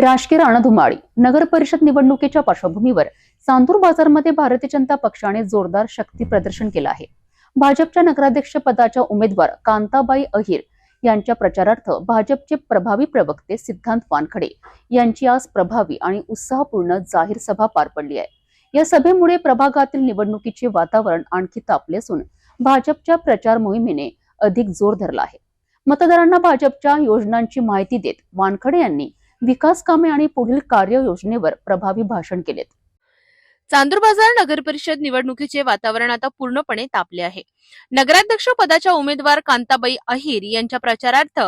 राजकीय रणधुमाळी नगर परिषद निवडणुकीच्या पार्श्वभूमीवर चांदूर बाजारमध्ये भारतीय जनता पक्षाने जोरदार शक्ती प्रदर्शन केलं आहे. भाजपच्या नगराध्यक्ष पदाच्या उमेदवार कांताबाई अहिर यांच्या प्रचारार्थ भाजपचे प्रभावी प्रवक्ते सिद्धांत वानखडे यांची आज प्रभावी आणि उत्साहपूर्ण जाहीर सभा पार पडली आहे. या सभेमुळे प्रभागातील निवडणुकीचे वातावरण आणखी तापले असून भाजपच्या प्रचार मोहिमेने अधिक जोर धरला आहे. मतदारांना भाजपच्या योजनांची माहिती देत वानखडे यांनी विकास कामे आणि पुढील कार्ययोजनेवर प्रभावी भाषण केलेत. चांदूर बाजार नगर परिषद निवडणुकीचे वातावरण आता पूर्णपणे तापले आहे. नगराध्यक्ष पदाच्या उमेदवार कांताबाई अहिर यांच्या प्रचारार्थ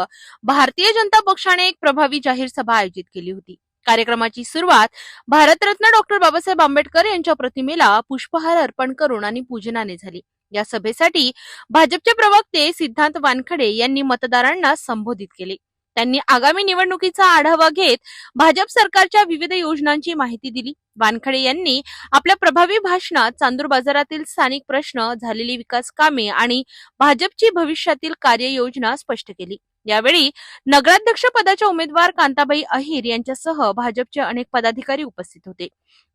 भारतीय जनता पक्षाने एक प्रभावी जाहीर सभा आयोजित केली होती. कार्यक्रमाची सुरुवात भारतरत्न डॉक्टर बाबासाहेब आंबेडकर यांच्या प्रतिमेला पुष्पहार अर्पण करून आणि पूजनाने झाली. या सभेसाठी भाजपचे प्रवक्ते सिद्धांत वानखडे यांनी मतदारांना संबोधित केले. त्यांनी आगामी निवडणुकीचा आढावा घेत भाजप सरकारच्या विविध योजनांची माहिती दिली. वानखडे यांनी आपल्या प्रभावी भाषणात चांदूर बाजारातील स्थानिक प्रश्न झालेली विकास कामे आणि भाजपची भविष्यातील कार्ययोजना स्पष्ट केली. यावेळी नगराध्यक्ष पदाच्या उमेदवार कांताबाई अहिर यांच्यासह भाजपचे अनेक पदाधिकारी उपस्थित होते.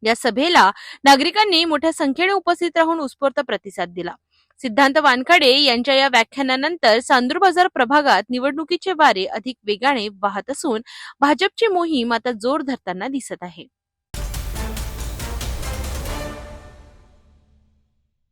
या सभेला नागरिकांनी मोठ्या संख्येने उपस्थित राहून उत्स्फूर्त प्रतिसाद दिला. सिद्धांत वानखडे यांच्या या व्याख्यानानंतर चांदूर बाजार प्रभागात निवडणुकीचे वारे अधिक वेगाने वाहत असून भाजपची मोहीम आता जोर धरताना दिसत आहे.